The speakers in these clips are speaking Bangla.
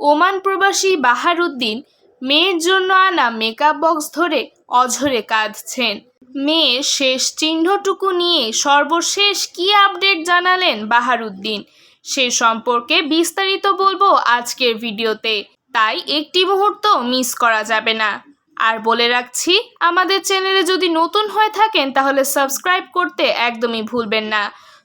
ওমান প্রবাসী বাহারুদ্দিন মেয়ের জন্য আনা মেকআপ বক্স ধরে অঝরে কাঁদছেন। মেয়ের শেষ চিহ্নটুকু নিয়ে সর্বশেষ কী আপডেট জানালেন বাহারুদ্দিন? সে সম্পর্কে বিস্তারিত বলব আজকের ভিডিওতে। তাই একটি মুহূর্ত মিস করা যাবে না। আর বলে রাখছি, আমাদের চ্যানেলে যদি নতুন হয়ে থাকেন, তাহলে সাবস্ক্রাইব করতে একদমই ভুলবেন না।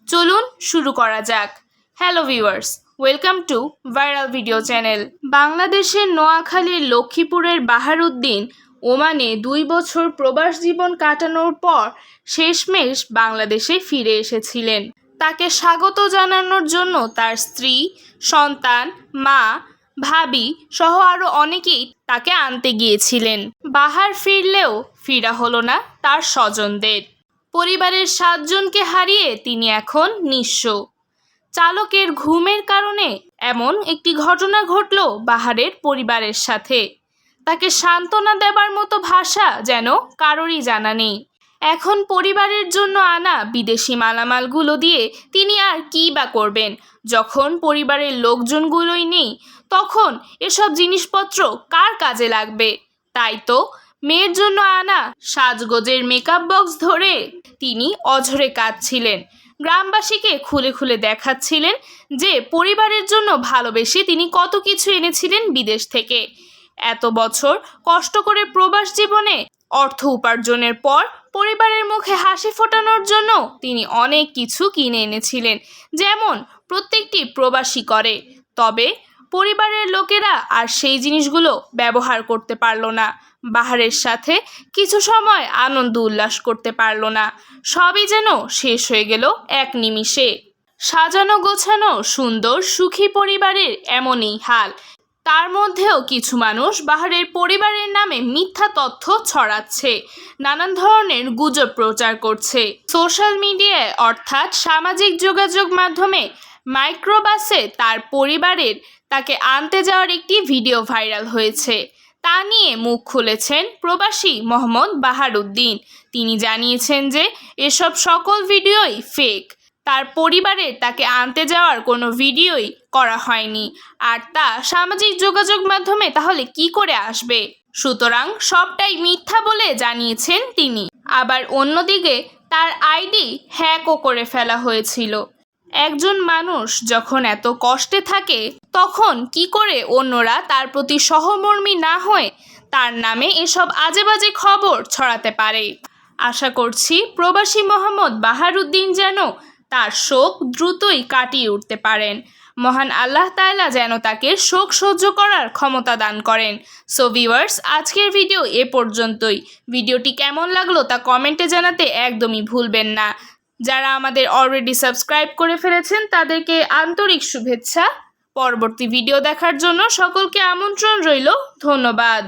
চলুন শুরু করা যাক। Hello viewers welcome to viral video channel. বাংলাদেশের নোয়াখালীর লক্ষ্মীপুরের বাহারুদ্দিন ওমানে দুই বছর প্রবাস জীবন কাটানোর পর শেষমেশ বাংলাদেশে ফিরে এসেছিলেন। তাকে স্বাগত জানানোর জন্য তার স্ত্রী, সন্তান, মা, ভাবি সহ আরও অনেকেই তাকে আনতে গিয়েছিলেন। বাহার ফিরলেও ফিরা হলো না তার স্বজনদের। পরিবারের সাতজনকে হারিয়ে তিনি এখন নিঃস্ব। চালকের ঘুমের কারণে এমন একটি ঘটনা ঘটল বাহারের পরিবারের সাথে। তাকে সান্ত্বনা দেবার মতো ভাষা যেন কারোরই জানা নেই। এখন পরিবারের জন্য আনা বিদেশি মালামালগুলো দিয়ে তিনি আর কী বা করবেন? যখন পরিবারের লোকজনগুলোই নেই, তখন এসব জিনিসপত্র কার কাজে লাগবে? তাই তো মেয়ের জন্য আনা সাজগোজের মেকআপ বক্স ধরে তিনি অঝরে কাঁদছিলেন। গ্রামবাসীকে খুলে খুলে দেখাচ্ছিলেন যে পরিবারের জন্য ভালোবেসে তিনি কত কিছু এনেছিলেন বিদেশ থেকে। এত বছর কষ্ট করে প্রবাস জীবনে অর্থ উপার্জনের পর পরিবারের মুখে হাসি ফোটানোর জন্য তিনি অনেক কিছু কিনে এনেছিলেন, যেমন প্রত্যেকটি প্রবাসী করে। তবে পরিবারের লোকেরা আর সেই জিনিসগুলো ব্যবহার করতে পারল না। বাহারের সাথে কিছু সময় আনন্দ উল্লাস করতে পারল না। সবই যেন শেষ হয়ে গেল এক নিমিষে। সাজানো গোছানো সুন্দর সুখী পরিবারের এমনই হাল। তার মধ্যেও কিছু মানুষ বাহারের পরিবারের নামে মিথ্যা তথ্য ছড়াচ্ছে, নানান ধরনের গুজব প্রচার করছে। সোশ্যাল মিডিয়ায় অর্থাৎ সামাজিক যোগাযোগ মাধ্যমে মাইক্রোবাসে তার পরিবারের তাকে আনতে যাওয়ার একটি ভিডিও ভাইরাল হয়েছে। তা নিয়ে মুখ খুলেছেন প্রবাসী মোহাম্মদ বাহারুদ্দিন। তিনি জানিয়েছেন যে, এসব সকল ভিডিওই ফেক তার পরিবারে তাকে আনতে যাওয়ার কোনো ভিডিওই করা হয়নি। আর তা সামাজিক যোগাযোগ মাধ্যমে তাহলে কি করে আসবে? সুতরাং সবটাই মিথ্যা বলে জানিয়েছেন তিনি। আবার অন্যদিকে তার আইডি হ্যাকও করে ফেলা হয়েছিল। একজন মানুষ যখন এত কষ্টে থাকে তখন কি করে অন্যরা তার প্রতি সহমর্মী না হয়ে তার নামে এসব আজে বাজে খবর ছড়াতে পারে? আশা করছি প্রবাসী মোহাম্মদ বাহারুদ্দিন যেন তার শোক দ্রুতই কাটিয়ে উঠতে পারেন। মহান আল্লাহ তাআলা যেন তাকে শোক সহ্য করার ক্ষমতা দান করেন। সো ভিউয়ার্স আজকের ভিডিও এ পর্যন্তই। ভিডিওটি কেমন লাগল তা কমেন্টে জানাতে একদমই ভুলবেন না। যারা আমাদের অলরেডি সাবস্ক্রাইব করে ফেলেছেন, তাদেরকে আন্তরিক শুভেচ্ছা। পরবর্তী ভিডিও দেখার জন্য সকলকে আমন্ত্রণ রইল। ধন্যবাদ।